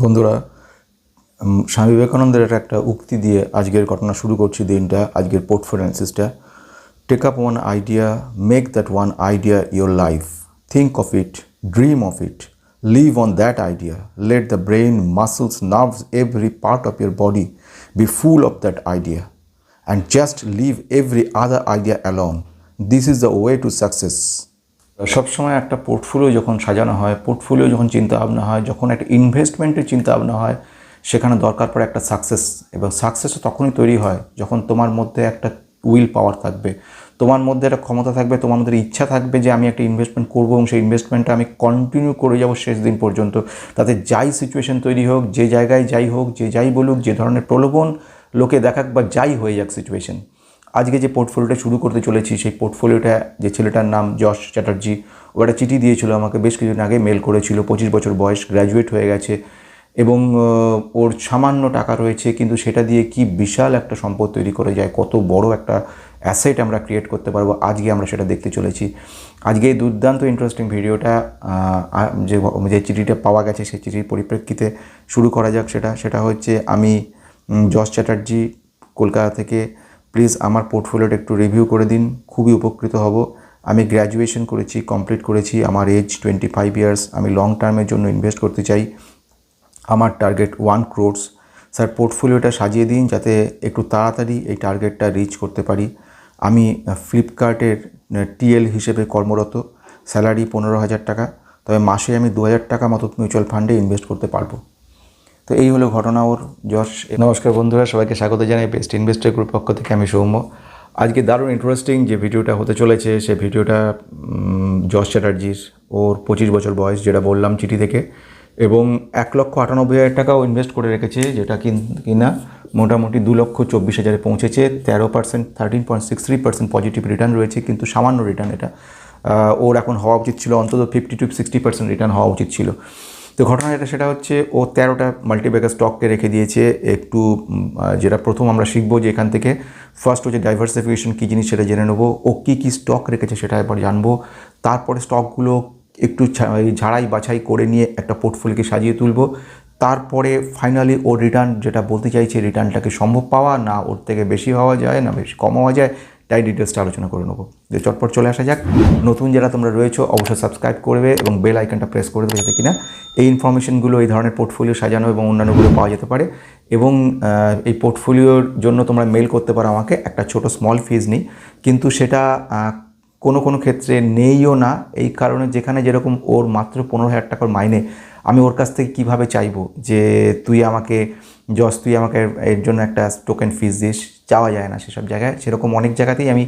বন্ধুরা স্বামী বিবেকানন্দের একটা- উক্তি দিয়ে আজকের ঘটনা শুরু করছি দিনটা, আজকের পোর্টফোলিওসিসটা take up one idea, make that one idea your life think of it, dream of it, live on that idea, let the brain muscles, nerves, every part of your body be full of that idea, and just leave every other idea along this is the way to success. সবসময় একটা portfolio যখন সাজানো হয় portfolio যখন চিন্তা ভাবনা হয়, যখন একটা ইনভেস্টমেন্টের চিন্তা ভাবনা হয়, সেখানে দরকার পড়ে একটা সাকসেস এবং সাকসেসও তখনই তৈরি হয় যখন তোমার মধ্যে একটা উইল পাওয়ার থাকবে। তোমার মধ্যে একটা ক্ষমতা থাকবে, তোমার মধ্যে ইচ্ছা থাকবে যে আমি একটা ইনভেস্টমেন্ট করব এবং সেই ইনভেস্টমেন্টটা আমি কন্টিনিউ করে যাব শেষ দিন পর্যন্ত। তাতে যাই সিচুয়েশন তৈরি হোক, যে জায়গায় যাই হোক, যে যাই বলুক, যে ধরনের প্রলোভন লোকে দেখাক বা যাই হয়ে যাক সিচুয়েশন আজকে যে পোর্টফোলিওটা শুরু করতে চলেছি, সেই পোর্টফোলিওটা যে ছেলেটার নাম যশ চ্যাটার্জি, ও একটা চিঠি দিয়েছিল, আমাকে বেশ কিছুদিন আগে মেল করেছিল, পঁচিশ বছর বয়স গ্র্যাজুয়েট হয়ে গেছে এবং ওর সামান্য টাকা রয়েছে, কিন্তু সেটা দিয়ে কি বিশাল একটা সম্পদ তৈরি করে যায়, কত বড় একটা অ্যাসেট আমরা ক্রিয়েট করতে পারব, আজকে আমরা সেটা দেখতে চলেছি। আজকে এই দুর্দান্ত ইন্টারেস্টিং ভিডিওটা যে যে চিঠিটা পাওয়া গেছে, সেই চিঠির পরিপ্রেক্ষিতে শুরু করা যাক সেটা। সেটা হচ্ছে আমি যশ চ্যাটার্জি, কলকাতা থেকে প্লিজ আমার পোর্টফোলিওটা একটু রিভিউ করে দিন, খুবই উপকৃত হব। আমি গ্র্যাজুয়েশন করেছি কমপ্লিট করেছি, আমার এজ টোয়েন্টি ফাইভ ইয়ার্স আমি লং টার্মের জন্য ইনভেস্ট করতে চাই। আমার টার্গেট ওয়ান ক্রোডস স্যার পোর্টফোলিওটা সাজিয়ে দিন যাতে একটু তাড়াতাড়ি এই টার্গেটটা রিচ করতে পারি। আমি ফ্লিপকার্টের টিএল হিসেবে কর্মরত স্যালারি পনেরো হাজার টাকা। তবে মাসে আমি দু হাজার টাকা মতো মিউচুয়াল ফান্ডে ইনভেস্ট করতে পারব। তো এই হলো ঘটনা ওর, যশ নমস্কার বন্ধুরা, সবাইকে স্বাগত জানাই বেস্ট ইনভেস্টার গ্রুপ পক্ষ থেকে। আমি সৌম্য। আজকে দারুণ ইন্টারেস্টিং যে ভিডিওটা হতে চলেছে, সে ভিডিওটা যশ চ্যাটার্জির, ওর পঁচিশ বছর বয়স যেটা বললাম চিঠি থেকে, এবং এক লক্ষ আটানব্বই হাজার টাকাও ইনভেস্ট করে রেখেছে, যেটা কিনা মোটামুটি দু লক্ষ চব্বিশ হাজারে পৌঁছেছে। তেরো percent thirteen point six three percent positive return রয়েছে, কিন্তু সামান্য রিটার্ন এটা। ওর এখন হওয়া উচিত ছিল অন্তত fifty to sixty percent return হওয়া উচিত ছিল। তো ঘটনা যেটা সেটা হচ্ছে, ও তেরোটা মাল্টিব্যাগার স্টককে রেখে দিয়েছে। একটু যেটা প্রথম আমরা শিখব যে এখান থেকে ফার্স্ট হচ্ছে ডাইভার্সিফিকেশন কী জিনিস সেটা জেনে নেব, ও কী কী স্টক রেখেছে সেটা এবার জানব। তারপরে স্টকগুলো একটু ঝাড়াই বাছাই করে নিয়ে একটা পোর্টফোলিওকে সাজিয়ে তুলবো। তারপরে ফাইনালি ওর রিটার্ন যেটা বলতে চাইছে রিটার্নটাকে সম্ভব পাওয়া, না ওর থেকে বেশি হওয়া যায়, না বেশি কম হওয়া যায় তাই ডিটেলসটা আলোচনা করে নেব। যে চটপট চলে আসা যাক। নতুন যারা তোমরা রয়েছো, অবশ্যই সাবস্ক্রাইব করবে এবং বেল আইকনটা প্রেস করে দেবে যাতে কিনা এই ইনফরমেশনগুলো এই ধরনের পোর্টফোলিও সাজানো এবং অন্যান্যগুলো পাওয়া যেতে পারে। এবং এই পোর্টফোলিওর জন্য তোমরা মেল করতে পারো আমাকে। একটা ছোট স্মল ফিজ নিই। কিন্তু সেটা কোনো কোনো ক্ষেত্রে নেইও না। এই কারণে যেখানে যেরকম ওর মাত্র পনেরো হাজার টাকার মাইনে, আমি ওর কাছ থেকে কীভাবে চাইব? যে তুই আমাকে, জস, তুই আমাকে এর জন্য একটা টোকেন ফিজ দিস। চাওয়া যায় না সেসব জায়গায়। সেরকম অনেক জায়গাতেই আমি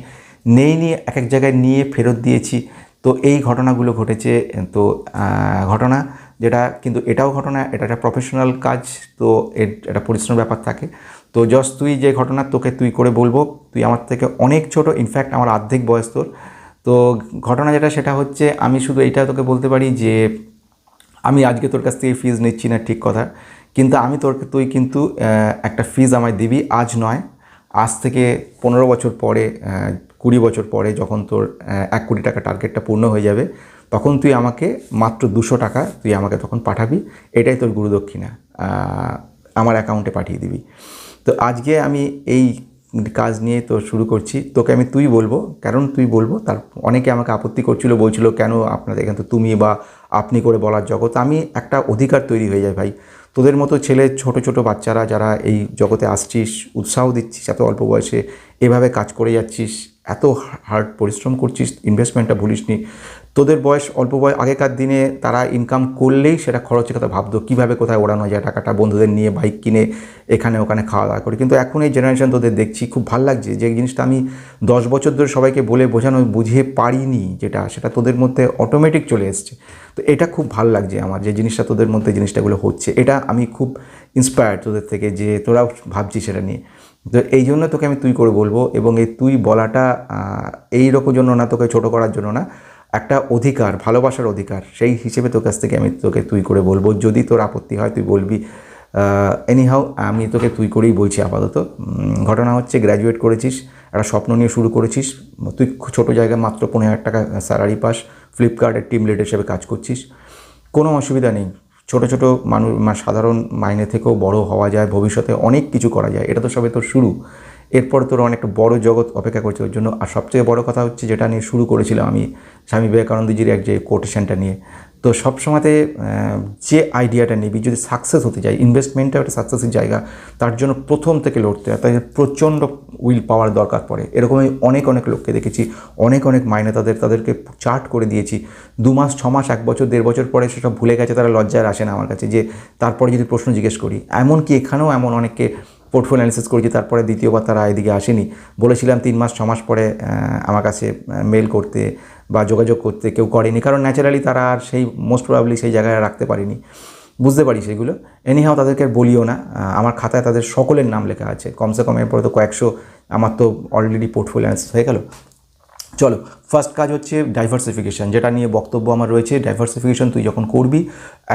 নেই নিয়ে এক এক জায়গায় নিয়ে ফেরত দিয়েছি। তো এই ঘটনাগুলো ঘটেছে, তো ঘটনা যেটা কিন্তু এটাও ঘটনা, এটা একটা প্রফেশনাল কাজ, তো এর একটা পরিশ্রম ব্যাপার থাকে। তো জস তুই যে ঘটনা তোকে তুই করে বলব, তুই আমার থেকে অনেক ছোট ইনফ্যাক্ট আমার অর্ধেক বয়স তোর। তো ঘটনা যেটা, সেটা হচ্ছে আমি শুধু এইটা তোকে বলতে পারি যে, আমি আজকে তোর কাছ থেকে ফিজ নিচ্ছি না ঠিক কথা, কিন্তু আমি তোর তুই কিন্তু একটা ফিজ আমায় দিবি, আজ নয়। আজ থেকে পনেরো বছর পরে কুড়ি বছর পরে যখন তোর এক কোটি টাকা টার্গেটটা পূর্ণ হয়ে যাবে, তখন তুই আমাকে মাত্র দুশো টাকা তুই আমাকে তখন পাঠাবি। এটাই তোর গুরুদক্ষিণা আমার অ্যাকাউন্টে পাঠিয়ে দিবি। তো আজকে আমি এই কাজ নিয়ে তো শুরু করছি। তোকে আমি তুই বলব, কারণ তুই বলব, তার অনেকে আমাকে আপত্তি করছিল, বলছিল, কেন আপনাদের এখানে তো তুমি বা আপনি করে বলার জগৎ? আমি একটা অধিকার তৈরি হয়ে যায় ভাই। তোদের মতো ছেলে, ছোট ছোট বাচ্চারা যারা এই জগতে আসছিস, উৎসাহ দিচ্ছিস, এত অল্প বয়সে এভাবে কাজ করে যাচ্ছিস, এত হার্ড পরিশ্রম করছিস ইনভেস্টমেন্টটা ভুলিসনি তোদের বয়স অল্প বয়স আগেকার দিনে তারা ইনকাম করলেই সেটা খরচের কথা ভাবতো। কীভাবে কোথায় ওড়ানো যায়, টাকাটা বন্ধুদের নিয়ে বাইক কিনে এখানে ওখানে খাওয়া দাওয়া করে। কিন্তু এখন এই জেনারেশান তোদের দেখছি খুব ভালো লাগছে যে জিনিসটা আমি দশ বছর ধরে সবাইকে বলে বোঝানো বুঝিয়ে পারিনি যেটা, সেটা তোদের মধ্যে অটোমেটিক চলে এসছে। তো এটা খুব ভালো লাগছে আমার যে জিনিসটা তোদের মধ্যে জিনিসটাগুলো হচ্ছে। এটা আমি খুব ইন্সপায়ার্ড তোদের থেকে যে তোরাও ভাবছি সেটা নিয়ে। তো এই জন্য তোকে আমি তুই করে বলব এবং এই তুই বলাটা এই রকম জন্য না, তোকে ছোট করার জন্য না। একটা অধিকার, ভালোবাসার অধিকার, সেই হিসেবে তোর কাছ থেকে আমি তোকে তুই করে বলব। যদি তোর আপত্তি হয়, তুই বলবি এনিহাও আমি তোকে তুই করেই বলছি আপাতত। ঘটনা হচ্ছে গ্র্যাজুয়েট করেছিস, একটা স্বপ্ন নিয়ে শুরু করেছিস, তুই ছোটো জায়গায় মাত্র পনেরো হাজার টাকা স্যালারি পাস ফ্লিপকার্টের টিম লিড হিসেবে কাজ করছিস। কোনো অসুবিধা নেই। ছোট ছোট মানুষ মা- সাধারণ মাইনে থেকেও বড় হওয়া যায়, ভবিষ্যতে অনেক কিছু করা যায়। এটা তো সবে তোর শুরু। এরপর তোর অনেকটা বড় জগৎ অপেক্ষা করছে ওর জন্য। আর সবথেকে বড় কথা হচ্ছে যেটা নিয়ে শুরু করেছিলাম আমি, স্বামী বিবেকানন্দজির এক যে কোটেশনটা নিয়ে। তো সবসময়তে যে আইডিয়াটা নিবি, যদি সাকসেস হতে যায় ইনভেস্টমেন্টটা একটা সাকসেসের জায়গা, তার জন্য প্রথম থেকে লড়তে হয়। তাদের প্রচণ্ড উইল পাওয়ার দরকার পড়ে। এরকমই অনেক অনেক লোককে দেখেছি, অনেক অনেক মাইনে তাদের তাদেরকে চার্ট করে দিয়েছি। দু মাস, ছ মাস, এক বছর, দেড় বছর পরে সেসব ভুলে গেছে, তারা লজ্জায় আসে না আমার কাছে, যে তারপরে যদি প্রশ্ন জিজ্ঞেস করি, এমনকি এখানেও এমন অনেককে পোর্টফোলিও অ্যানালিসিস করেছি, তারপরে দ্বিতীয়বার তারা এদিকে আসেনি। বলেছিলাম তিন মাস, ছ মাস পরে আমার কাছে মেল করতে বা যোগাযোগ করতে কেউ করেনি। কারণ ন্যাচারালি তারা আর সেই মোস্ট প্রবাবলি সেই জায়গায় রাখতে পারিনি। বুঝতে পারি সেগুলো। এনিহাও তাদেরকে বলিও না। আমার খাতায় তাদের সকলের নাম লেখা আছে। কমসে কম এরপরে তো কয়েকশো, আমার তো অলরেডি পোর্টফোলিও অ্যানালিসিস হয়ে গেল। চলো ফার্স্ট কাজ হচ্ছে ডাইভার্সিফিকেশন যেটা নিয়ে বক্তব্য আমার রয়েছে। ডাইভার্সিফিকেশন তুই যখন করবি,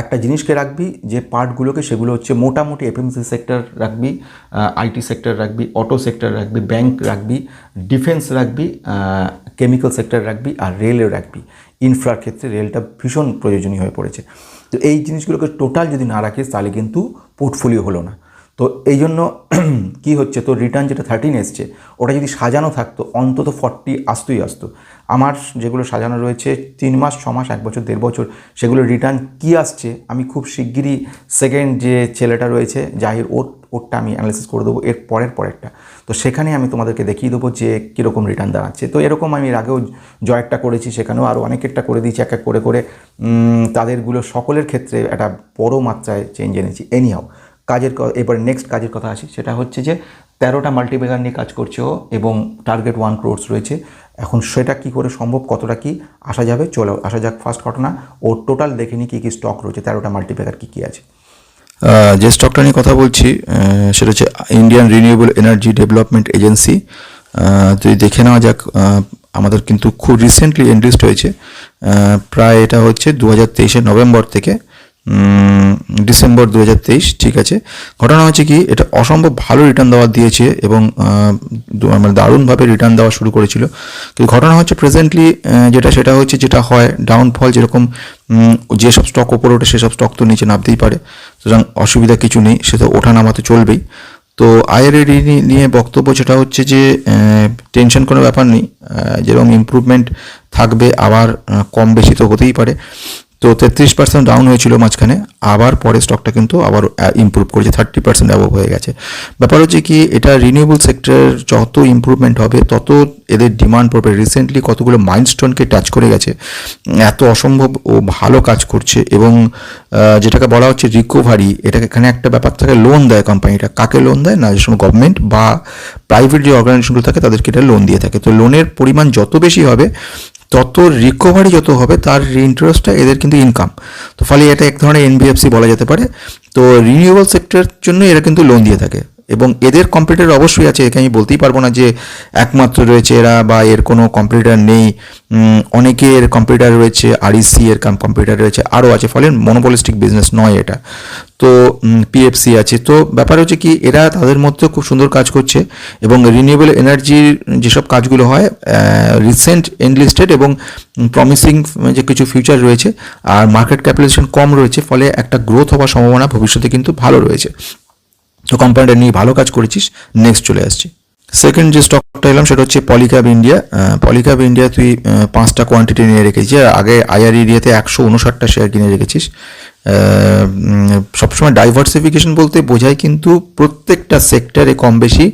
একটা জিনিসকে রাখবি, যে পার্টগুলোকে, সেগুলো হচ্ছে মোটামুটি এফএমসি সেক্টর রাখবি আইটি সেক্টর রাখবি অটো সেক্টর রাখবি ব্যাংক রাখবি ডিফেন্স রাখবি কেমিক্যাল সেক্টর রাখবি আর রেলও রাখবি। ইনফ্রার ক্ষেত্রে রেলটা ভীষণ প্রয়োজনীয় হয়ে পড়েছে। তো এই জিনিসগুলোকে টোটাল যদি না রাখিস, তাহলে কিন্তু পোর্টফোলিও হলো না। তো এই জন্য কী হচ্ছে? তো রিটার্ন যেটা থার্টিন এসছে, ওটা যদি সাজানো থাকতো, অন্তত ফর্টি আসতোই আসতো। আমার যেগুলো সাজানো রয়েছে, তিন মাস, ছ মাস, এক বছর, দেড় বছর, সেগুলো রিটার্ন কী আসছে? আমি খুব শিগগিরই সেকেন্ড যে ছেলেটা রয়েছে, জাহির, ওর, ওরটা আমি অ্যানালিসিস করে দেবো, এর পরের পরেরটা। তো সেখানে আমি তোমাদেরকে দেখিয়ে দেবো যে কীরকম রিটার্ন দাঁড়াচ্ছে। তো এরকম আমি এর আগেও জয়েরটা করেছি, সেখানেও আরও অনেকেরটা করে দিয়েছি, এক এক করে করে। তাদেরগুলো সকলের ক্ষেত্রে একটা বড় মাত্রায় চেঞ্জ এনেছি। এনিহাও কাজের এবারে নেক্সট কাজের কথা আসি, সেটা হচ্ছে যে তেরোটা মাল্টিপ্লেকার নিয়ে কাজ করছে ও এবং টার্গেট ওয়ান ক্রোর্স রয়েছে। এখন সেটা কি করে সম্ভব, কতটা কি আসা যাবে, চলো আসা যাক ফার্স্ট ঘটনা। ওর টোটাল দেখে নিই কী কী স্টক রয়েছে, তেরোটা মাল্টিপ্লেকার কী কী আছে। যে স্টকটা নিয়ে কথা বলছি সেটা হচ্ছে Indian renewable energy development agency যদি দেখে নেওয়া যাক আমাদের কিন্তু খুব রিসেন্টলি এন্ট্রিস্ট হয়েছে। প্রায় এটা হচ্ছে দু হাজার নভেম্বর থেকে ডিসেম্বর দু হাজার তেইশ, ঠিক আছে। ঘটনা হচ্ছে কি, এটা অসম্ভব ভালো রিটার্ন দেওয়া দিয়েছে এবং মানে দারুণভাবে রিটার্ন দেওয়া শুরু করেছিল। কিন্তু ঘটনা হচ্ছে প্রেজেন্টলি যেটা, সেটা হচ্ছে যেটা হয় ডাউনফল যেরকম যেসব স্টক ওপরে ওঠে সেসব স্টক তো নিচে নামতেই পারে। সুতরাং অসুবিধা কিছু নেই, সে তো ওঠা নামাতে চলবেই। তো আইআরএডি নিয়ে বক্তব্য যেটা হচ্ছে যে টেনশন কোনো ব্যাপার নেই যেরকম ইমপ্রুভমেন্ট থাকবে, আবার কম বেশি তো হতেই পারে। তো তেত্রিশ পার্সেন্ট ডাউন হয়েছিল মাঝখানে, আবার পরে স্টকটা কিন্তু আবার ইমপ্রুভ করেছে থার্টি পার্সেন্ট অ্যাবভ হয়ে গেছে। ব্যাপার হচ্ছে কি, এটা রিনিউয়েবল সেক্টরের যত ইমপ্রুভমেন্ট হবে, তত এদের ডিমান্ড পড়বে। রিসেন্টলি কতগুলো মাইলস্টোনকে টাচ করে গেছে এত অসম্ভব ও ভালো কাজ করছে এবং যেটাকে বলা হচ্ছে রিকোভারি এটাকে এখানে একটা ব্যাপার থাকে লোন দেয় কোম্পানিটা কাকে লোন দেয়? না, যে গভর্নমেন্ট বা প্রাইভেট যে অর্গানাইজেশনগুলো থাকে, তাদেরকে এটা লোন দিয়ে থাকে। তো লোনের পরিমাণ যত বেশি হবে তত রিকভারি যত হবে, তার ইন্টারেস্টটা এদের কিন্তু ইনকাম তো ফলে এটা এক ধরনের এনবিএফসি বলা যেতে পারে। তো রিনিউয়েবল সেক্টরের জন্য এরা কিন্তু লোন দিয়ে থাকে। এবং এদের কম্পিউটার অবশ্যই আছে, একে আমি বলতেই পারব না যে একমাত্র রয়েছে এরা বা এর কোনো কম্পিটিটর নেই। অনেকের কম্পিউটার রয়েছে আরইসি এর কম্পিউটার রয়েছে, আরও আছে, ফলে মনোপলিস্টিক বিজনেস নয় এটা। তো পিএফসি আছে। তো ব্যাপার হচ্ছে কি, এরা তাদের মধ্যে খুব সুন্দর কাজ করছে এবং রিনিউয়েবল এনার্জির যেসব কাজগুলো হয় রিসেন্ট এনলিস্টেড এবং প্রমিসিং যে কিছু ফিউচার রয়েছে, আর মার্কেট ক্যাপিটালাইজেশন কম রয়েছে, ফলে একটা গ্রোথ হওয়ার সম্ভাবনা ভবিষ্যতে কিন্তু ভালো রয়েছে। তো কোম্পানিটা নিয়ে ভালো কাজ করেছিস নেক্সট চলে আসছি। সেকেন্ড যে স্টকটা এলাম, সেটা হচ্ছে পলিক্যাব ইন্ডিয়া পলিক্যাব ইন্ডিয়া তুই পাঁচটা কোয়ান্টিটি নিয়ে রেখেছিস। আগে আইআর ইন্ডিয়াতে একশো উনষাটটা শেয়ার কিনে রেখেছিস। সবসময় ডাইভার্সিফিকেশন বলতে বোঝায় কিন্তু প্রত্যেকটা সেক্টরে কম বেশি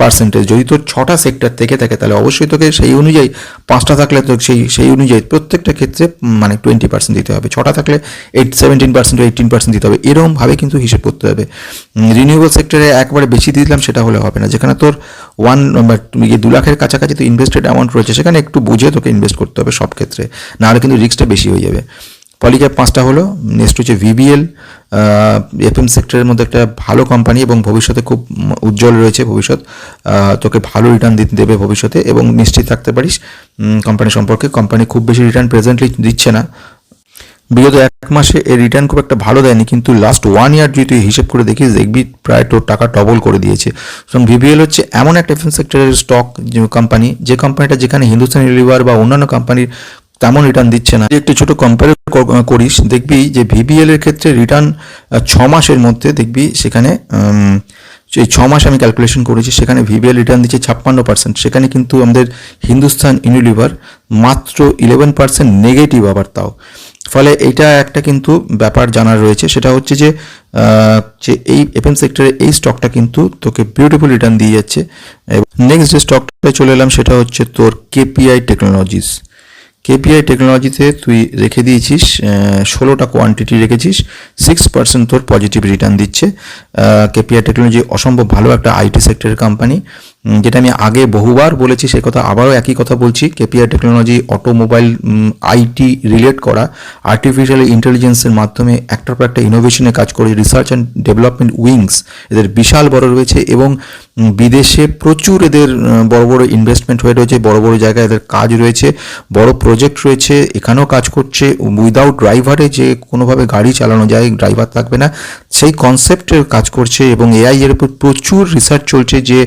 পার্সেন্টেজ যদি তোর ছটা সেক্টর থেকে থাকে, তাহলে অবশ্যই তোকে সেই অনুযায়ী পাঁচটা থাকলে তো সেই সেই অনুযায়ী প্রত্যেকটা ক্ষেত্রে মানে টোয়েন্টি পার্সেন্ট দিতে হবে। ছটা থাকলে eight seventeen percent eighteen percent দিতে হবে। এরকমভাবে কিন্তু হিসেব করতে হবে। রিনিউয়েবল সেক্টরে একবারে বেশি দিয়ে দিলাম, সেটা হলে হবে না। যেখানে তোর ওয়ান দু লাখের কাছাকাছি তো ইনভেস্টেড অ্যামাউন্ট রয়েছে, সেখানে একটু বুঝে তোকে ইনভেস্ট করতে হবে সব ক্ষেত্রে। নাহলে কিন্তু রিস্কটা বেশি হয়ে যাবে। পলিক্যাপ পাঁচটা হলো, নেক্সট হচ্ছে ভিবিএল এফএম সেক্টরের মধ্যে একটা ভালো কোম্পানি এবং ভবিষ্যতে খুব উজ্জ্বল রয়েছে ভবিষ্যৎ। তোকে ভালো রিটার্ন দিতে দেবে ভবিষ্যতে এবং নিশ্চিত থাকতে পারিস। কোম্পানি সম্পর্কে কোম্পানি খুব বেশি রিটার্ন প্রেজেন্টলি দিচ্ছে না। বিগত এক মাসে এর রিটার্ন খুব একটা ভালো দেয়নি, কিন্তু লাস্ট ওয়ান ইয়ার যদি তুই হিসেব করে দেখিস, দেখবি প্রায় তোর টাকা ডবল করে দিয়েছে। সুতরাং ভিভিএল হচ্ছে এমন একটা এফএম সেক্টরের স্টক কোম্পানি যে কোম্পানিটা যেখানে হিন্দুস্তান লিভার বা অন্যান্য কোম্পানির তেমন রিটার্ন দিচ্ছে না। একটি ছোট কম্পেয়ার করিস, দেখবি যে ভিবিএল এর ক্ষেত্রে রিটার্ন ছ মাসের মধ্যে দেখবি সেখানে এই ছ মাস আমি ক্যালকুলেশন করেছি, সেখানে ভিবিএল রিটার্ন দিচ্ছে ছাপ্পান্ন পার্সেন্ট সেখানে কিন্তু আমাদের হিন্দুস্তান ইউনিলিভার মাত্র ইলেভেন পার্সেন্ট নেগেটিভ আবার তাও। ফলে এটা একটা কিন্তু ব্যাপার জানার রয়েছে, সেটা হচ্ছে যে যে এই এফএম সেক্টরে এই স্টকটা কিন্তু তোকে বিউটিফুল রিটার্ন দিয়ে যাচ্ছে। নেক্সট যে স্টকটা চলে এলাম সেটা হচ্ছে তোর কেপিআই টেকনোলজিস কেপিআই টেকনোলজিতে তুই রেখে দিয়েছিস ষোলোটা কোয়ান্টিটি রেখেছিস সিক্স পার্সেন্ট তোর পজিটিভ রিটার্ন দিচ্ছে। কেপিআই টেকনোলজি অসম্ভব ভালো একটা আইটি সেক্টরের কোম্পানি যেটা আমি আগে বহুবার বলেছি, সে কথা আবারও একই কথা বলছি। KPI technology, automobile IT relate করা আর্টিফিশিয়াল ইন্টেলিজেন্সের মাধ্যমে একটার পর একটা ইনোভেশনে কাজ করে রিসার্চ অ্যান্ড ডেভেলপমেন্ট উইংস এদের বিশাল বড় রয়েছে এবং বিদেশে প্রচুর এদের বড় বড় ইনভেস্টমেন্ট হয়ে রয়েছে, বড় বড় জায়গায় এদের কাজ রয়েছে, বড় প্রজেক্ট রয়েছে, এখানেও কাজ করছে উইদাউট ড্রাইভারে যে কোনোভাবে গাড়ি চালানো যায় ড্রাইভার থাকবে না, সেই কনসেপ্টের কাজ করছে এবং এআই এর উপর প্রচুর রিসার্চ চলছে যে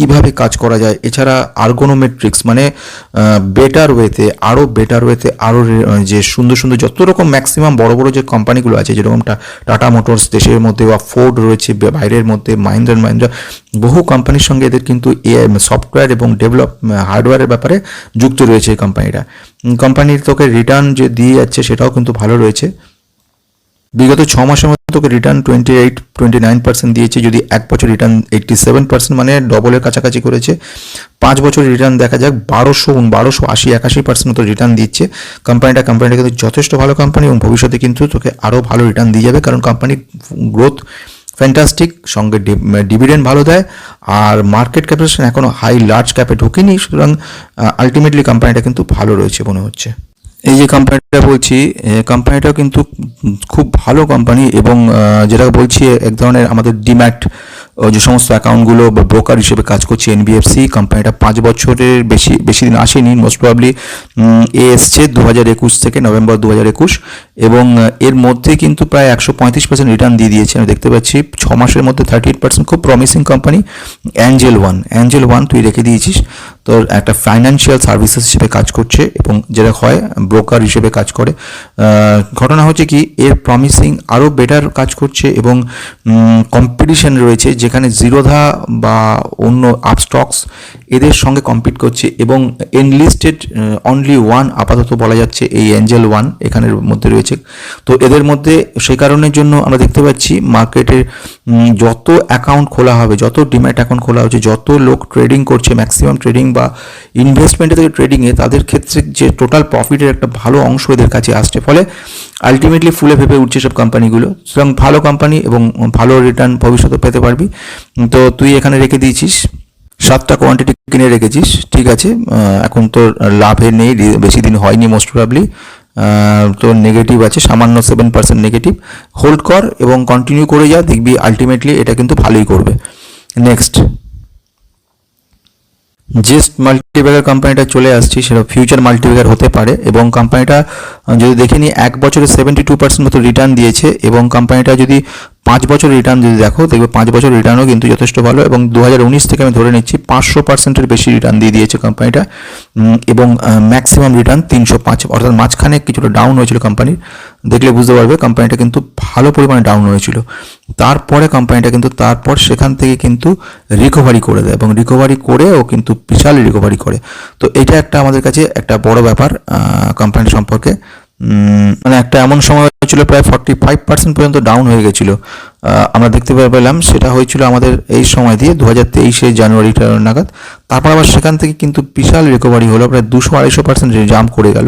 কীভাবে কাজ করা যায়? এছাড়া আর্গোনোমেট্রিক্স মানে বেটার ওয়েতে আরও বেটার ওয়েতে আরও যে সুন্দর সুন্দর যত রকম ম্যাক্সিমাম বড় বড় যে কোম্পানিগুলো আছে, যেরকম টাটা মোটরস দেশের মধ্যে বা ফোর্ড রয়েছে বাইরের মধ্যে মাহিন্দ্রা অ্যান্ড মাহিন্দ্রা বহু কোম্পানির সঙ্গে এদের কিন্তু এআই সফটওয়্যার এবং ডেভেলপ হার্ডওয়্যারের ব্যাপারে যুক্ত রয়েছে এই কোম্পানিটা কোম্পানির তোকে রিটার্ন যে দিয়ে যাচ্ছে, সেটাও কিন্তু ভালো রয়েছে। বিগত ছ মাসের তোকে return twenty eight twenty nine percent দিয়েছে, যদি এক বছর রিটার্ন এইটটি সেভেন পার্সেন্ট মানে ডবলের কাছাকাছি করেছে। পাঁচ বছর রিটার্ন দেখা যাক, বারোশো বারোশো আশি একাশি পার্সেন্ট মতো রিটার্ন দিচ্ছে। কোম্পানিটা কোম্পানিটা কিন্তু যথেষ্ট ভালো কোম্পানি এবং ভবিষ্যতে কিন্তু তোকে আরও ভালো রিটার্ন দিয়ে যাবে, কারণ কোম্পানি গ্রোথ ফ্যান্টাস্টিক সঙ্গে ডিভিডেন্ড ভালো দেয়, আর মার্কেট ক্যাপিটেশন এখনও হাই লার্জ ক্যাপে ঢোকেনি, সুতরাং আলটিমেটলি কোম্পানিটা কিন্তু ভালো রয়েছে মনে হচ্ছে। এই যে কোম্পানিটা বলছি কোম্পানিটাও কিন্তু খুব ভালো কোম্পানি এবং যেটা বলছি, এক ধরনের আমাদের ডিম্যাট যে সমস্ত অ্যাকাউন্টগুলো বা ব্রোকার হিসেবে কাজ করছে এনবিএফসি কোম্পানিটা পাঁচ বছরের বেশি বেশি দিন আসেনি। মোস্ট প্রবাবলি এ এসছে দু হাজার একুশ থেকে নভেম্বর দু হাজার একুশ এবং এর মধ্যে কিন্তু প্রায় একশো পঁয়ত্রিশ পার্সেন্ট রিটার্ন দিয়ে দিয়েছে। আমি দেখতে পাচ্ছি ছ মাসের মধ্যে থার্টি এইট পার্সেন্ট খুব promising company Angel One Angel One তুই রেখে দিয়েছিস। তোর একটা ফাইন্যান্সিয়াল সার্ভিসেস হিসেবে কাজ করছে এবং যেটা হয় ব্রোকার হিসেবে কাজ করে। ঘটনা হচ্ছে কি, এর প্রমিসিং আরও বেটার কাজ করছে এবং কম্পিটিশন রয়েছে যেখানে জিরোধা বা অন্য আপস্টক্স এদের সঙ্গে কম্পিট করছে এবং এনলিস্টেড অনলি ওয়ান আপাতত বলা যাচ্ছে এই অ্যাঞ্জেল ওয়ান এখানের মধ্যে রয়েছে। তো এদের মধ্যে সেই কারণের জন্য আমরা দেখতে পাচ্ছি মার্কেটের যত অ্যাকাউন্ট খোলা হবে, যত ডিম্যাট অ্যাকাউন্ট খোলা হচ্ছে, যত লোক ট্রেডিং করছে ম্যাক্সিমাম ট্রেডিং বা ইনভেস্টমেন্টে থেকে ট্রেডিংয়ে তাদের ক্ষেত্রে যে টোটাল প্রফিটের একটা ভালো অংশ এদের কাছে আসছে। ফলে আলটিমেটলি ফুলে ফেপে উঠছে সব কোম্পানিগুলো সুতরাং ভালো কোম্পানি এবং ভালো রিটার্ন ভবিষ্যতে পেতে পারবি। তো তুই এখানে রেখে দিয়েছিস, সাতটা কোয়ান্টিটি কিনে রেখেছিস, ঠিক আছে? এখন তোর লাভে নেই, বেশি দিন হয়নি মোস্ট প্রবাবলি তোর নেগেটিভ আছে, সামান্য সেভেন পার্সেন্ট নেগেটিভ হোল্ড কর এবং কন্টিনিউ করে যা, দেখবি আলটিমেটলি এটা কিন্তু ভালোই করবে। নেক্সট যে মাল্টিপ্যাকার কোম্পানিটা চলে আসছি, সেটা ফিউচার মাল্টিপ্যাকার হতে পারে এবং কোম্পানিটা যদি দেখে নিই এক বছরে সেভেন্টি টু পার্সেন্ট মতো রিটার্ন দিয়েছে এবং কোম্পানিটা যদি পাঁচ বছর রিটার্ন যদি দেখো, দেখবে পাঁচ বছর রিটার্নও কিন্তু যথেষ্ট ভালো এবং দু হাজার উনিশ থেকে আমি ধরে নিচ্ছি পাঁচশো পার্সেন্টের বেশি রিটার্ন দিয়ে দিয়েছে কোম্পানিটা এবং ম্যাক্সিমাম রিটার্ন তিনশো পাঁচ, অর্থাৎ মাঝখানে কিছুটা ডাউন হয়েছিল কোম্পানির দেখলে বুঝতে পারবে কোম্পানিটা কিন্তু ভালো পরিমাণে ডাউন হয়েছিল। তারপরে কোম্পানিটা কিন্তু তারপর সেখান থেকে কিন্তু রিকভারি করে দেয় এবং রিকভারি করে ও কিন্তু বিশাল রিকভারি করে। তো এটা একটা আমাদের কাছে একটা বড় ব্যাপার কোম্পানি সম্পর্কে। মানে একটা এমন সময় হয়েছিল প্রায় ফর্টি ফাইভ পার্সেন্ট পর্যন্ত ডাউন হয়ে গেছিল। আমরা দেখতে পেলাম সেটা হয়েছিল আমাদের এই সময় দিয়ে দু হাজার তেইশে জানুয়ারি নাগাদ। তারপর আবার সেখান থেকে কিন্তু বিশাল রিকভারি হলো, প্রায় দুশো আড়াইশো পার্সেন্ট জাম করে গেল।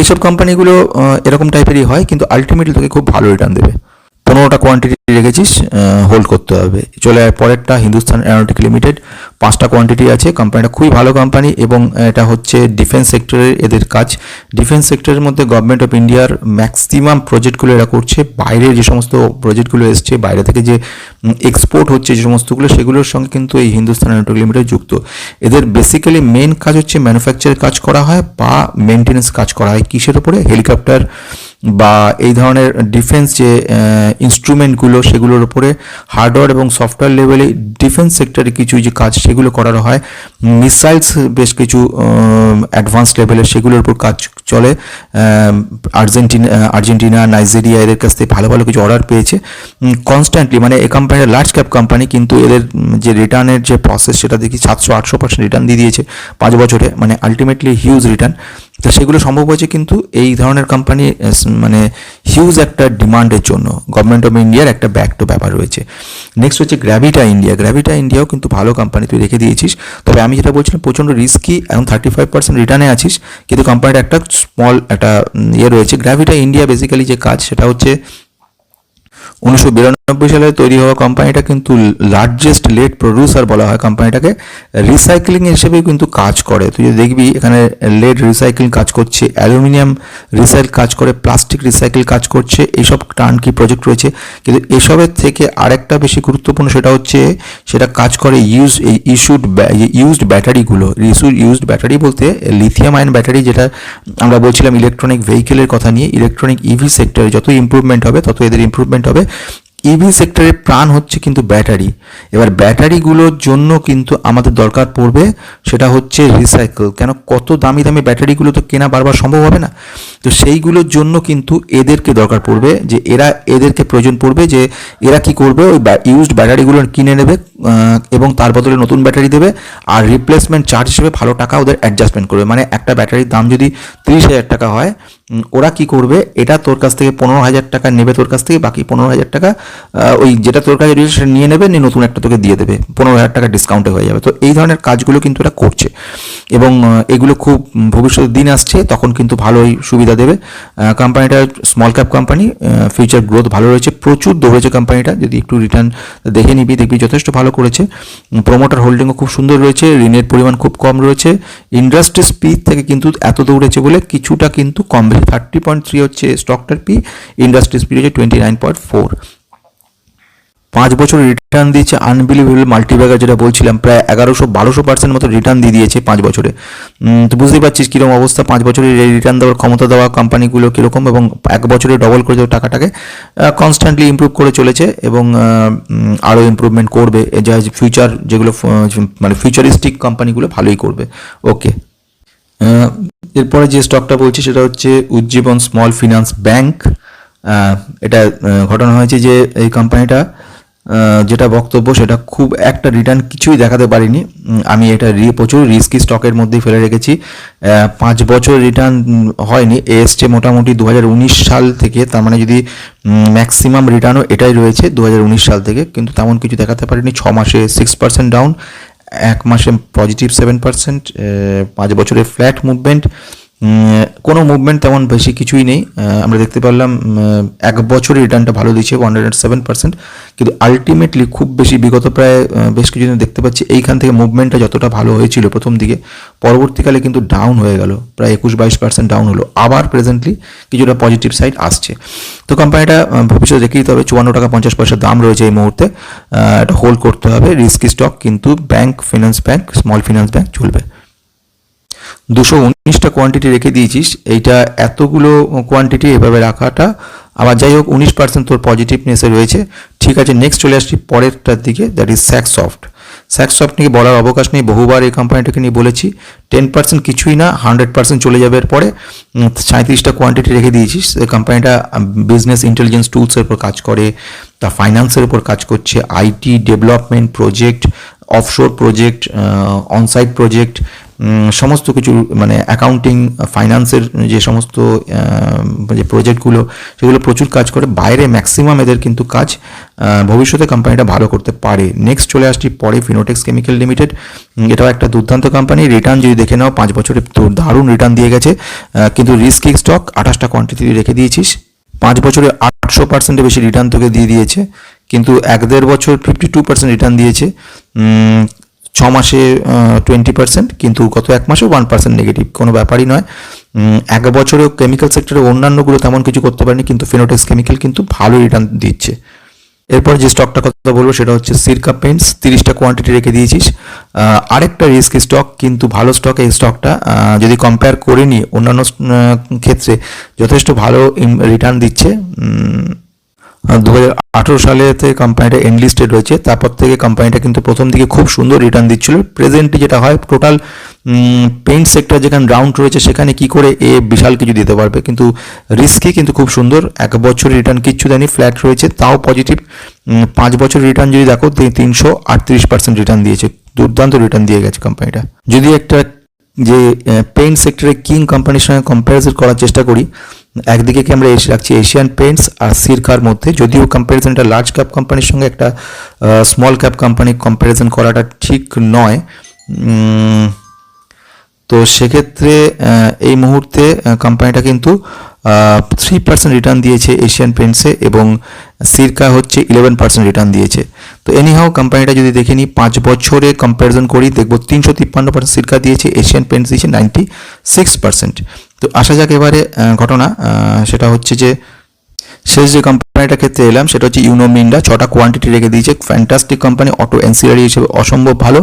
এইসব কোম্পানিগুলো এরকম টাইপেরই হয়, কিন্তু আলটিমেটলি তোকে খুব ভালো রিটার্ন দেবে। পনেরোটা কোয়ান্টিটি রেখেছিস হোল্ড করতে হবে। চলে পরেরটা হিন্দুস্তান অ্যারোনটিক লিমিটেড পাঁচটা কোয়ান্টিটি আছে। কোম্পানিটা খুবই ভালো কোম্পানি এবং এটা হচ্ছে ডিফেন্স সেক্টরের এদের কাজ। ডিফেন্স সেক্টরের মধ্যে গভর্নমেন্ট অফ ইন্ডিয়ার ম্যাক্সিমাম প্রজেক্টগুলো এরা করছে। বাইরের যে সমস্ত প্রজেক্টগুলো এসছে, বাইরে থেকে যে এক্সপোর্ট হচ্ছে যে সমস্তগুলো, সেগুলোর সঙ্গে কিন্তু এই হিন্দুস্তান অ্যারোনটিক লিমিটেড যুক্ত। এদের বেসিক্যালি মেন কাজ হচ্ছে ম্যানুফ্যাকচারের কাজ করা হয় বা মেনটেন্যান্স কাজ করা হয়। কিসের উপরে? হেলিকপ্টার বা এই ধরনের ডিফেন্স যে ইনস্ট্রুমেন্টগুলো সেগুলোর উপরে হার্ডওয়্যার এবং সফটওয়্যার লেভেলে ডিফেন্স সেক্টরে কিছু যে কাজ, সেগুলো করানো হয়। মিসাইলস বেশ কিছু অ্যাডভান্স লেভেলের সেগুলোর উপর কাজ চলে। আর্জেন্টিনা আর্জেন্টিনা, নাইজেরিয়া এদের কাছ থেকে ভালো ভালো কিছু অর্ডার পেয়েছে। কনস্ট্যান্টলি মানে এই কোম্পানিটা লার্জ ক্যাপ কোম্পানি কিন্তু এদের যে রিটার্নের যে প্রসেস সেটা দেখি সাতশো, আটশো পার্সেন্ট রিটার্ন দিয়ে দিয়েছে। পাঁচ বছরে মানে আলটিমেটলি হিউজ রিটার্ন তো সেগুলো সম্ভব হয়েছে কিন্তু এই ধরনের কোম্পানি মানে হিউজ একটা ডিমান্ডের জন্য। গভর্নমেন্ট অফ ইন্ডিয়ার একটা ব্যাক টু ব্যাপার রয়েছে। নেক্সট হচ্ছে গ্র্যাভিটা ইন্ডিয়া গ্র্যাভিটা ইন্ডিয়াও কিন্তু ভালো কোম্পানি তুই রেখে দিয়েছিস। তবে আমি যেটা বলছিলাম, প্রচণ্ড রিস্কি এখন থার্টি ফাইভ পার্সেন্ট রিটার্নে আছিস। কিন্তু কোম্পানিটা একটা স্মল একটা ইয়ে রয়েছে। গ্র্যাভিটা ইন্ডিয়া বেসিক্যালি যে কাজ, সেটা হচ্ছে উনিশশো বিরানব্বই সালে তৈরি হওয়া কোম্পানিটা কিন্তু লার্জেস্ট লেট প্রডিউসার বলা হয় কোম্পানিটাকে রিসাইক্লিং হিসেবে কিন্তু কাজ করে। তুই যদি দেখবি, এখানে লেড রিসাইক্লিং কাজ করছে অ্যালুমিনিয়াম রিসাইকেল কাজ করে প্লাস্টিক রিসাইকেল কাজ করছে এইসব টার্নকি প্রজেক্ট রয়েছে। কিন্তু এসবের থেকে আরেকটা বেশি গুরুত্বপূর্ণ সেটা হচ্ছে, সেটা কাজ করে ইউজ ইস্যুড ইউজড ব্যাটারিগুলো ইউজড ব্যাটারি বলতে লিথিয়াম আয়ন ব্যাটারি যেটা আমরা বলছিলাম ইলেকট্রনিক ভেহিকেলের কথা নিয়ে। ইলেকট্রনিক ইভি সেক্টরে যত ইমপ্রুভমেন্ট হবে তত এদের ইমপ্রুভমেন্ট ইভি সেক্টরের প্রাণ হচ্ছে কিন্তু ব্যাটারি। এবার ব্যাটারিগুলোর জন্য কিন্তু আমাদের দরকার পড়বে সেটা হচ্ছে রিসাইকেল কেন? কত দামি দামি ব্যাটারিগুলো তো কেনা বারবার সম্ভব হবে না? তো সেইগুলোর জন্য কিন্তু এদেরকে দরকার পড়বে যে এরা এদেরকে প্রয়োজন পড়বে যে এরা কি করবে? ওই ইউজড ব্যাটারিগুলো কিনে নেবে এবং তার বদলে নতুন ব্যাটারি দেবে আর রিপ্লেসমেন্ট চার্জ হিসেবে ভালো টাকা ওদের অ্যাডজাস্টমেন্ট করবে। মানে একটা ব্যাটারির দাম যদি তিরিশ হাজার টাকা হয় ওরা কি করবে? এটা তোর কাছ থেকে পনেরো হাজার টাকা নেবে তোর কাছ থেকে, বাকি পনেরো হাজার টাকা ওই যেটা তোর কাছে রয়েছে সেটা নিয়ে নেবে, নিয়ে নতুন একটা তোকে দিয়ে দেবে। পনেরো হাজার টাকা ডিসকাউন্টে হয়ে যাবে। তো এই ধরনের কাজগুলো কিন্তু এরা করছে। এবং এগুলো খুব ভবিষ্যতে দিন আসছে, তখন কিন্তু ভালোই সুবিধা দেবে। কোম্পানিটা small cap company future growth ভালো রয়েছে। প্রচুর দৌড়েছে কোম্পানিটা যদি একটু রিটার্ন দেখে নিবি, দেখবি যথেষ্ট ভালো করেছে। প্রমোটার হোল্ডিংও খুব সুন্দর রয়েছে, ঋণের পরিমাণ খুব কম রয়েছে। ইন্ডাস্ট্রি স্পিড থেকে কিন্তু এত দৌড়েছে বলে কিছুটা কিন্তু কম থার্টি পয়েন্ট থ্রি হচ্ছে স্টকটার পি ইন্ডাস্ট্রি স্পিড হচ্ছে টোয়েন্টি নাইন পয়েন্ট ফোর পাঁচ বছর রিটার্ন দিয়েছে আনবিলিভেবল মাল্টিব্যাগার যেটা বলছিলাম, প্রায় এগারোশো বারোশো পার্সেন্ট মতো রিটার্ন দিয়ে দিয়েছে পাঁচ বছরে। তো বুঝতেই পারছিস কীরকম অবস্থা, পাঁচ বছরের এই রিটার্ন দেওয়ার ক্ষমতা দেওয়া কোম্পানিগুলো কীরকম এবং এক বছরে ডবল করে দেওয়া টাকাটাকে কনস্ট্যান্টলি ইমপ্রুভ করে চলেছে এবং আরও ইমপ্রুভমেন্ট করবে। যা ফিউচার যেগুলো মানে ফিউচারিস্টিক কোম্পানিগুলো ভালোই করবে। ওকে এরপরে যে স্টকটা বলছি সেটা হচ্ছে উজ্জীবন স্মল ফিনান্স ব্যাংক এটা ঘটনা হয়েছে যে এই কোম্পানিটা যেটা বক্তব্য সেটা খুব একটা রিটার্ন কিছুই দেখাতে পারিনি। আমি এটা প্রচুর রিস্কি স্টকের মধ্যেই ফেলে রেখেছি। পাঁচ বছর রিটার্ন হয়নি এসছে মোটামুটি দু হাজার উনিশ সাল থেকে। তার মানে যদি ম্যাক্সিমাম রিটার্নও এটাই রয়েছে দু হাজার উনিশ সাল থেকে। কিন্তু তেমন কিছু দেখাতে পারিনি, ছ মাসে সিক্স পার্সেন্ট ডাউন এক মাসে পজিটিভ সেভেন পার্সেন্ট পাঁচ বছরের ফ্ল্যাট মুভমেন্ট কোনো মুভমেন্ট তেমন বেশি কিছুই নেই। আমরা দেখতে পারলাম এক বছরের রিটার্নটা ভালো দিচ্ছে ওয়ান হান্ড্রেড সেভেন পার্সেন্ট কিন্তু আলটিমেটলি খুব বেশি বিগত প্রায় বেশ কিছুদিন দেখতে পাচ্ছি, এইখান থেকে মুভমেন্টটা যতটা ভালো হয়েছিল প্রথম দিকে, পরবর্তীকালে কিন্তু ডাউন হয়ে গেল, প্রায় একুশ বাইশ পার্সেন্ট ডাউন হলো। আবার প্রেজেন্টলি কিছুটা পজিটিভ সাইড আসছে। তো কোম্পানিটা ভবিষ্যতে দেখে দিতে হবে চুয়ান্ন টাকা পঞ্চাশ পয়সা দাম রয়েছে এই মুহূর্তে। এটা হোল্ড করতে হবে রিস্কি স্টক কিন্তু bank finance bank small finance bank চলবে। দুশো উনিশটা কোয়ান্টিটি রেখে দিয়েছিস, এইটা এতগুলো কোয়ান্টিটি এভাবে রাখাটা আবার যাই হোক উনিশ পার্সেন্ট তোর পজিটিভনেসে রয়েছে। ঠিক আছে নেক্সট চলে আসছি পরেরটার দিকে that is sec soft sec soft নিয়ে বলার অবকাশ নেই, বহুবার এই কোম্পানিটাকে নিয়ে বলেছি টেন পার্সেন্ট কিছুই না হান্ড্রেড পার্সেন্ট চলে যাবে এরপরে সাঁত্রিশটা কোয়ান্টিটি রেখে দিয়েছিস, এই কোম্পানিটা বিজনেস ইন্টেলিজেন্স টুলসের উপর কাজ করে, তা ফাইন্যান্সের উপর কাজ করছে IT development project offshore project onsite project সমস্ত কিছু মানে অ্যাকাউন্টিং ফাইন্যান্সের যে সমস্ত যে প্রজেক্টগুলো সেগুলো প্রচুর কাজ করে। বাইরে ম্যাক্সিমাম এদের কিন্তু কাজ ভবিষ্যতে কোম্পানিটা ভালো করতে পারে। নেক্সট চলে আসছি পরে ফিনোটেক্স কেমিক্যাল লিমিটেড এটাও একটা দুর্দান্ত কোম্পানি রিটার্ন যদি দেখে নাও, পাঁচ বছরে তো দারুণ রিটার্ন দিয়ে গেছে। কিন্তু রিস্কি স্টক আঠাশটা কোয়ান্টিটি রেখে দিয়েছিস। পাঁচ বছরে আটশো পার্সেন্টের বেশি রিটার্ন তোকে দিয়ে দিয়েছে। কিন্তু এক দেড় বছর ফিফটি টু পার্সেন্ট রিটার্ন দিয়েছে ছ মাসে টোয়েন্টি পার্সেন্ট কিন্তু গত এক মাসে ওয়ান পার্সেন্ট নেগেটিভ কোনো ব্যাপারই নয়। এক বছরেও কেমিক্যাল সেক্টরে অন্যান্যগুলো তেমন কিছু করতে পারেনি, কিন্তু ফিনোটেক্স কেমিক্যাল কিন্তু ভালো রিটার্ন দিচ্ছে। এরপর যে স্টকটা কথা বলব, সেটা হচ্ছে সিরকা পেন্টস তিরিশটা কোয়ান্টিটি রেখে দিয়েছিস। আরেকটা রিস্ক স্টক কিন্তু ভালো স্টক এই স্টকটা যদি কম্পেয়ার করে নিই অন্যান্য ক্ষেত্রে যথেষ্ট ভালো রিটার্ন দিচ্ছে। দু হাজার আঠেরো সালেতে কোম্পানিটা এনলিস্টেড হয়েছে তারপর থেকে কোম্পানিটা কিন্তু প্রথম দিকে খুব সুন্দর রিটার্ন দিচ্ছিল। প্রেজেন্টলি যেটা হয় টোটাল পেইন্ট সেক্টর যেখানে রাউন্ড রয়েছে, সেখানে কি করে এ বিশাল কিছু দিতে পারবে। কিন্তু রিস্কি কিন্তু খুব সুন্দর। এক বছর রিটার্ন কিচ্ছু দেয়নি ফ্ল্যাট রয়েছে। তাও পজিটিভ পাঁচ বছর রিটার্ন যদি দেখো তিনশো আটত্রিশ পার্সেন্ট রিটার্ন দিয়েছে। দুর্দান্ত রিটার্ন দিয়ে গেছে কোম্পানিটা যদি একটা যে পেইন্ট সেক্টরে কিং কোম্পানির সঙ্গে কম্প্যারিজন করার চেষ্টা করি একদিকে কি আমরা এসে রাখছি এশিয়ান পেন্টস আর সিরকার মধ্যে? যদিও কম্প্যারিজনটা লার্জ ক্যাপ কোম্পানির সঙ্গে একটা স্মল ক্যাপ কোম্পানি কম্প্যারিজন করাটা ঠিক নয়। তো সেক্ষেত্রে এই মুহূর্তে কোম্পানিটা কিন্তু থ্রি পার্সেন্ট রিটার্ন দিয়েছে এশিয়ান পেন্টসে এবং সিরকা হচ্ছে ইলেভেন পার্সেন্ট রিটার্ন দিয়েছে। তো এনিহাও কোম্পানিটা যদি দেখে নিই, পাঁচ বছরে কম্প্যারিজন করি, দেখব তিনশো তিপ্পান্ন পার্সেন্ট সিরকা দিয়েছে এশিয়ান পেন্টস দিয়েছে নাইনটি সিক্স পার্সেন্ট তো আসা যাক এবারে ঘটনা। সেটা হচ্ছে যে, শেষ যে কোম্পানিটার ক্ষেত্রে এলাম, সেটা হচ্ছে ইউনো মিন্ডা ছটা কোয়ান্টিটি রেখে দিয়েছে। ফ্যান্টাস্টিক কোম্পানি অটো এনসিআরি হিসেবে অসম্ভব ভালো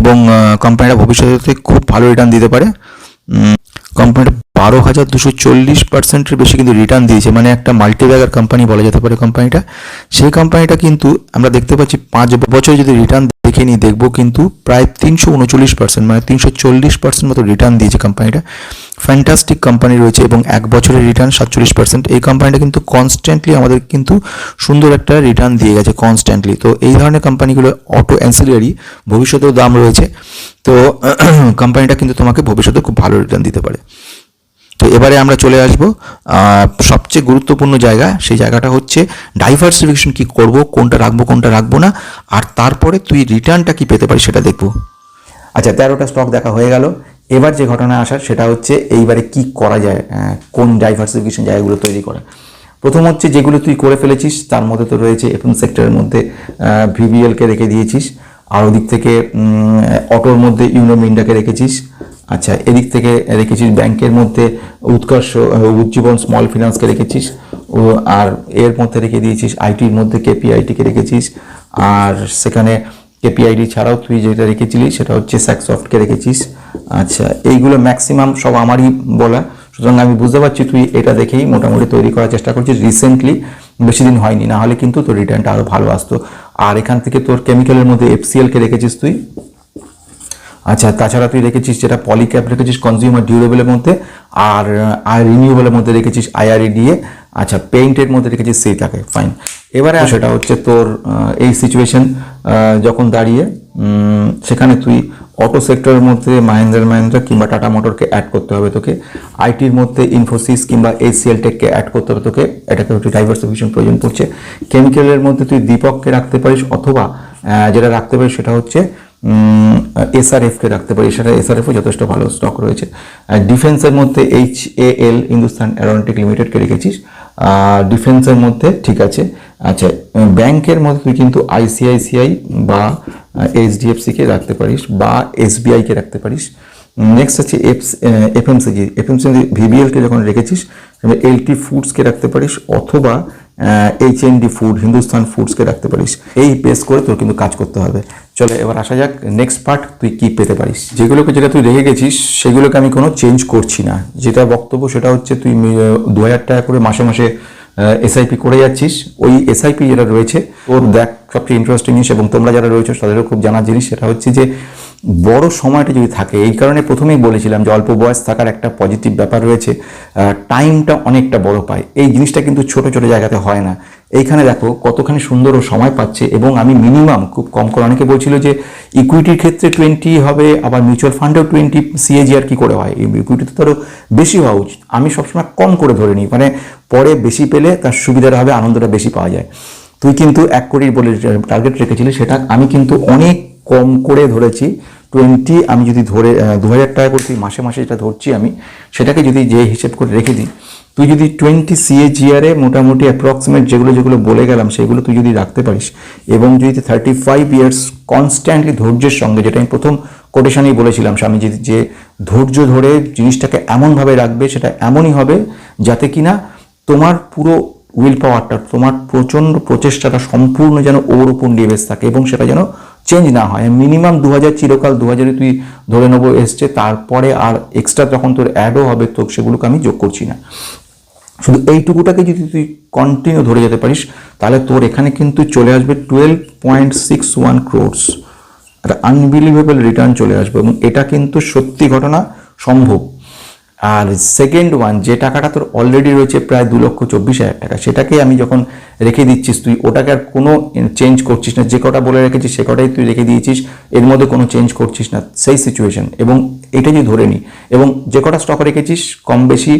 এবং কোম্পানিটা ভবিষ্যতে খুব ভালো রিটার্ন দিতে পারে। কোম্পানিটা বারো হাজার দুশো চল্লিশ পার্সেন্টের বেশি কিন্তু রিটার্ন দিয়েছে। মানে একটা মাল্টিব্যাগার কোম্পানি বলা যেতে পারে কোম্পানিটা সেই কোম্পানিটা কিন্তু আমরা দেখতে পাচ্ছি পাঁচ বছর যদি রিটার্ন দেখে নিই দেখব কিন্তু প্রায় তিনশো উনচল্লিশ পার্সেন্ট মানে তিনশো চল্লিশ পার্সেন্ট মতো রিটার্ন দিয়েছে কোম্পানিটা ফ্যান্টাস্টিক কোম্পানি রয়েছে এবং এক বছরের রিটার্ন সাতচল্লিশ পার্সেন্ট এই কোম্পানিটা কিন্তু কনস্ট্যান্টলি আমাদের কিন্তু সুন্দর একটা রিটার্ন দিয়ে গেছে কনস্ট্যান্টলি তো এই ধরনের কোম্পানিগুলো অটো অ্যান্সিলারি ভবিষ্যতেও দাম রয়েছে। তো কোম্পানিটা কিন্তু তোমাকে ভবিষ্যতে খুব ভালো রিটার্ন দিতে পারে। তো এবারে আমরা চলে আসব সবচেয়ে গুরুত্বপূর্ণ জায়গা, সেই জায়গাটা হচ্ছে ডাইভার্সিফিকেশন কি করব, কোনটা রাখব কোনটা রাখব না, আর তারপরে তুই রিটার্নটা কি পেতে পারিস সেটা দেখব। আচ্ছা তেরোটা স্টক দেখা হয়ে গেল। এবার যে ঘটনা আসার সেটা হচ্ছে এইবারে কি করা যায় কোন ডাইভার্সিফিকেশন জায়গাগুলো তৈরি করা। প্রথম হচ্ছে যেগুলো তুই করে ফেলেছিস, তার মধ্যে তো রয়েছে এফএম সেক্টরের মধ্যে ভিভিএলকে রেখে দিয়েছিস। আর ওদিক থেকে অটোর মধ্যে ইউনো মিন্ডাকে রেখেছিস। আচ্ছা এদিক থেকে রেখেছিস ব্যাংকের মধ্যে উৎকর্ষ উজ্জীবন স্মল ফিনান্সকে রেখেছিস, ও আর এর মধ্যে রেখে দিয়েছিস আইটির মধ্যে কেপিআইটিকে রেখেছিস, আর সেখানে কেপিআইডি ছাড়াও তুই যেটা রেখেছিলি সেটা হচ্ছে স্যাকসফটকে রেখেছিস। আচ্ছা এইগুলো ম্যাক্সিমাম সব আমারই বলা, সুতরাং আমি বুঝতে পারছি তুই এটা দেখেই মোটামুটি তৈরি করার চেষ্টা করছিস। রিসেন্টলি বেশি দিন হয়নি, না হলে কিন্তু তোর রিটার্নটা আরও ভালো আসতো। আর এখান থেকে তোর কেমিক্যালের মধ্যে এফসিএলকে রেখেছিস তুই? আচ্ছা তাছাড়া তুই রেখেছিস যেটা পলিক্যাপ রেখেছিস কনজিউমার ডিউরেবলের মধ্যে আর আর রিনিউয়েবলের মধ্যে রেখেছিস আইআরই দিয়ে আচ্ছা পেইন্টের মধ্যে রেখেছিস সেইটাকে ফাইন এবারে সেটা হচ্ছে তোর এই সিচুয়েশন যখন দাঁড়িয়ে সেখানে তুই অটো সেক্টরের মধ্যে মাহিন্দ্রা মাহিন্দ্রা কিংবা টাটা মোটরকে অ্যাড করতে হবে তোকে। আইটির মধ্যে ইনফোসিস কিংবা এসিএল টেককে অ্যাড করতে হবে তোকে। এটাকে একটু ডাইভার্সিফিকেশন প্রয়োজন পড়ছে। কেমিক্যালের মধ্যে তুই দীপককে রাখতে পারিস অথবা যেটা রাখতে পারিস সেটা হচ্ছে এসআরএফকে রাখতে পারি, সেটা এসআরএফও যথেষ্ট ভালো স্টক রয়েছে। আর ডিফেন্সের মধ্যে H A L Hindustan aeronautics লিমিটেডকে রেখেছিস। ডিফেন্সের মধ্যে ঠিক আছে। আচ্ছা ব্যাংকের মধ্যে তুই কিন্তু আইসিআইসিআই বা এইচডিএফসিকে রাখতে পারিস বা এসবিআইকে রাখতে পারিস। নেক্সট হচ্ছে এফস এফএমসিজি এফএমসিজি ভিবিএলকে যখন রেখেছিস এলটি ফুডসকে রাখতে পারিস অথবা H N D food Hindustan ফুডসকে রাখতে পারিস। এই পেস করে তোর কিন্তু কাজ করতে হবে। চলে, এবার আসা যাক নেক্সট পার্ট তুই কি পেতে পারিস। যেগুলোকে, যেটা তুই রেখে গেছিস, সেগুলোকে আমি কোনো চেঞ্জ করছি না। যেটা বক্তব্য, সেটা হচ্ছে তুই দু হাজার টাকা করে মাসে মাসে এসআইপি করে যাচ্ছিস। ওই এসআইপি যেটা রয়েছে ওর দেখ সবচেয়ে ইন্টারেস্টিং জিনিস এবং তোমরা যারা রয়েছে, তাদেরও খুব জানার জিনিস, সেটা হচ্ছে যে বড় সময়টা যদি থাকে, এই কারণে প্রথমেই বলেছিলাম যে অল্প বয়স থাকার একটা পজিটিভ ব্যাপার রয়েছে টাইমটা অনেকটা বড় পায়। এই জিনিসটা কিন্তু ছোট ছোট জায়গাতে হয় না। এইখানে দেখো কতখানি সুন্দর ও সময় পাচ্ছে এবং আমি মিনিমাম খুব কম করে, অনেকে বলছিল যে ইকুইটির ক্ষেত্রে টোয়েন্টি হবে, আবার মিউচুয়াল ফান্ডেও টোয়েন্টি সিএজিআর কি করে হয়? ইকুইটিতে তো আরও বেশি হওয়া উচিত। আমি সবসময় কম করে ধরে নিই মানে পরে বেশি পেলে তার সুবিধাটা হবে, আনন্দটা বেশি পাওয়া যায়। তুই কিন্তু এক কোটির বলে টার্গেট রেখেছিলি, সেটা আমি কিন্তু অনেক কম করে ধরেছি টোয়েন্টি আমি যদি ধরে দু হাজার টাকা করে তুই মাসে মাসে যেটা ধরছি আমি, সেটাকে যদি যে হিসেব করে রেখে দিই, তুই যদি টোয়েন্টি সিএজিআরে মোটামুটি অ্যাপ্রক্সিমেট যেগুলো যেগুলো বলে গেলাম, সেগুলো তুই যদি রাখতে পারিস, এবং যদি থার্টি ফাইভ ইয়ার্স কনস্ট্যান্টলি ধৈর্যের সঙ্গে, যেটা আমি প্রথম কোটেশনেই বলেছিলাম স্বামীজি, যে ধৈর্য ধরে জিনিসটাকে এমনভাবে রাখবে, সেটা এমনই হবে যাতে কিনা তোমার পুরো উইল পাওয়ারটা তোমার প্রচণ্ড প্রচেষ্টাটা সম্পূর্ণ যেন ওর উপর নিয়ে বেশ থাকে, এবং সেটা যেন চেঞ্জ না হয়। মিনিমাম দু হাজার চিরকাল দু হাজারে তুই ধরে নেব এসছে, তারপরে আর এক্সট্রা যখন তোর অ্যাডও হবে, তো সেগুলোকে আমি যোগ করছি না। শুধু এইটুকুটাকে যদি তুই কন্টিনিউ ধরে যেতে পারিস, তাহলে তোর এখানে কিন্তু চলে আসবে twelve point six one crores একটা আনবিলিভেবল রিটার্ন চলে আসবে এবং এটা কিন্তু সত্যি ঘটনা, সম্ভব। আর সেকেন্ড ওয়ান যে টাকাটা তোর অলরেডি রয়েছে প্রায় দু লক্ষ চব্বিশ হাজার টাকা, সেটাকে আমি যখন রেখে দিচ্ছিস, তুই ওটাকে আর কোনো চেঞ্জ করছিস না। যে কটা বলে রেখেছিস, সে কটাই তুই রেখে দিয়েছিস, এর মধ্যে কোনো চেঞ্জ করছিস না। সেই সিচুয়েশন এবং এটা যদি ধরে নিই এবং যে কটা স্টক রেখেছিস, কম বেশি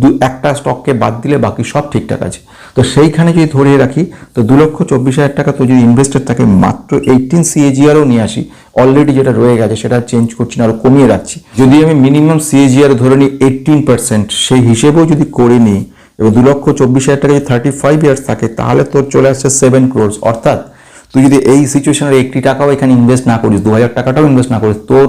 দু, একটা স্টককে বাদ দিলে বাকি সব ঠিকঠাক আছে। তো সেইখানে যদি ধরিয়ে রাখি, তো দু লক্ষ চব্বিশ হাজার টাকা তো যদি ইনভেস্টেড থাকে, মাত্র এইটিন সিএজিআরও নিয়ে আসি। অলরেডি যেটা রয়ে গেছে, সেটা চেঞ্জ করছি না আরও কমিয়ে রাখছি। যদি আমি মিনিমাম সিএজিআর ধরে নিই এইটিন পার্সেন্ট সেই হিসেবেও যদি করে নিই এবং দু লক্ষ চব্বিশ হাজার টাকা যদি থার্টি ফাইভ ইয়ার্স থাকে, তাহলে তোর চলে আসছে সেভেন ক্রোর্স অর্থাৎ তুই যদি এই সিচুয়েশনের একটি টাকাও এখানে ইনভেস্ট না করিস দু হাজার টাকাটাও ইনভেস্ট না করিস, তোর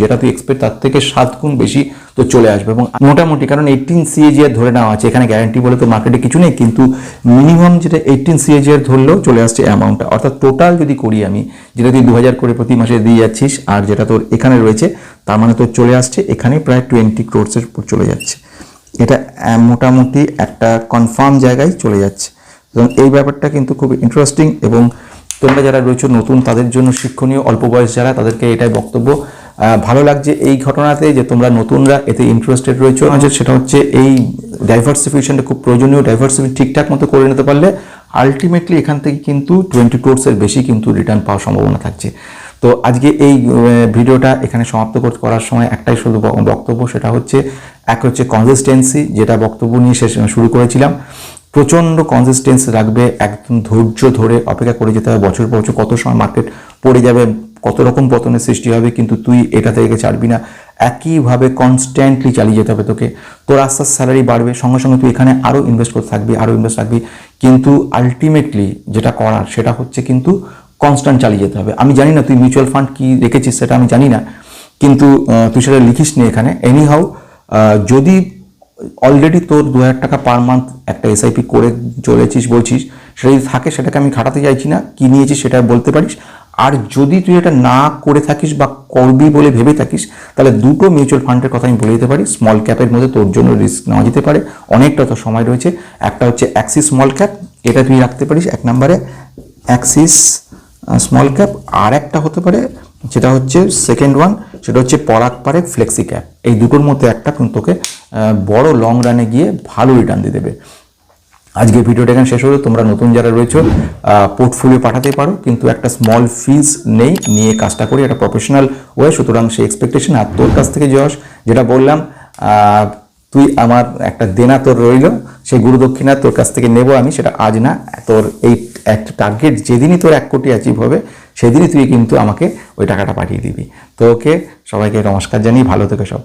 যেটা তুই এক্সপেক্ট তার থেকে সাত গুণ বেশি তোর চলে আসবে। এবং মোটামুটি কারণ এইটিন সিএজিআর ধরে নেওয়া আছে, এখানে গ্যারান্টি বলে তো মার্কেটে কিছু নেই, কিন্তু মিনিমাম যেটা এইটিন সিএজিআর ধরলেও চলে আসছে অ্যামাউন্টটা অর্থাৎ টোটাল যদি করি আমি, যেটা তুই দু হাজার করে প্রতি মাসে দিয়ে যাচ্ছিস, আর যেটা তোর এখানে রয়েছে, তার মানে তোর চলে আসছে, এখানে প্রায় টোয়েন্টি ক্রোর্সের উপর চলে যাচ্ছে। এটা মোটামুটি একটা কনফার্ম জায়গায় চলে যাচ্ছে। এবং এই ব্যাপারটা কিন্তু খুব ইন্টারেস্টিং এবং তোমরা যারা রয়েছে নতুন, তাদের জন্য শিক্ষণীয়, অল্প বয়স যারা, তাদেরকে এটাই বক্তব্য। ভালো লাগছে এই ঘটনাতে যে তোমরা নতুনরা এতে ইন্টারেস্টেড রয়েছে। সেটা হচ্ছে এই ডাইভার্সিফিকেশনটা খুব প্রয়োজনীয়। ডাইভার্সিফিকেশন ঠিকঠাক মতো করে নিতে পারলে আলটিমেটলি এখান থেকে কিন্তু টোয়েন্টি ক্রোর্সের বেশি কিন্তু রিটার্ন পাওয়ার সম্ভাবনা থাকছে। তো আজকে এই ভিডিওটা এখানে সমাপ্ত করার সময় একটাই শুধু বক্তব্য, সেটা হচ্ছে এক হচ্ছে কনসিস্টেন্সি যেটা বক্তব্য নিয়ে শুরু করেছিলাম। প্রচণ্ড কনসিস্টেন্সি রাখবে, একদম ধৈর্য ধরে অপেক্ষা করে যেতে হবে বছর পর বছর কত সময় মার্কেট পড়ে যাবে, কত রকম পতনের সৃষ্টি হবে, কিন্তু তুই এটা থেকে ছাড়বি না। একইভাবে কনস্ট্যান্টলি চালিয়ে যেতে হবে তোকে। তোর আস্তে আস্তে স্যালারি বাড়বে, সঙ্গে সঙ্গে তুই এখানে আরও ইনভেস্ট করতে থাকবি আরও ইনভেস্ট রাখবি। কিন্তু আলটিমেটলি যেটা করার সেটা হচ্ছে কিন্তু কনস্ট্যান্ট চালিয়ে যেতে হবে। আমি জানি না তুই মিউচুয়াল ফান্ড কি রেখেছিস সেটা আমি জানি না, কিন্তু তুই সেটা লিখিস নি এখানে। এনি হাউ যদি অলরেডি তোর দু হাজার টাকা পার মান্থ একটা এসআইপি করে চলেছিস বলছিস, সেটা যদি থাকে সেটাকে আমি খাটাতে চাইছি না, কি নিয়েছিস সেটা বলতে পারিস। আর যদি তুই এটা না করে থাকিস বা করবি বলে ভেবে থাকিস, তাহলে দুটো মিউচুয়াল ফান্ডের কথা আমি বলে দিতে পারি। স্মল ক্যাপের মধ্যে তোর জন্য রিস্ক নেওয়া যেতে পারে। অনেকটা তো সময় রয়েছে। একটা হচ্ছে অ্যাক্সিস স্মল ক্যাপ এটা তুই রাখতে পারিস এক নম্বরে। অ্যাক্সিস স্মল ক্যাপ আর একটা হতে পারে যেটা হচ্ছে সেকেন্ড ওয়ান সেটা হচ্ছে পরাগ পারে ফ্লেক্সি ক্যাপ এই দুটোর মধ্যে একটা কিন্তু তোকে বড় লং রানে গিয়ে ভালো রিটার্ন দিয়ে দেবে। আজকে ভিডিওটা এখানে শেষ হলো, তোমরা নতুন যারা রয়েছে পোর্টফোলিও পাঠাতে পারো, কিন্তু একটা স্মল ফিজ নেই, নিয়ে কাজটা করি, একটা প্রফেশনাল ওয়ে সুতরাং সেই এক্সপেকটেশন আর তোর কাছ থেকে যশ, যেটা বললাম তুই আমার একটা দেনা তোর রইল, সেই গুরুদক্ষিণা তোর কাছ থেকে নেব আমি, সেটা আজ না, তোর এই, একটা টার্গেট যেদিনই তোর এক কোটি অ্যাচিভ হবে সেদিনই তুই কিন্তু আমাকে ওই টাকাটা পাঠিয়ে দিবি। তো ওকে সবাইকে নমস্কার জানিয়ে ভালো থেকে সব।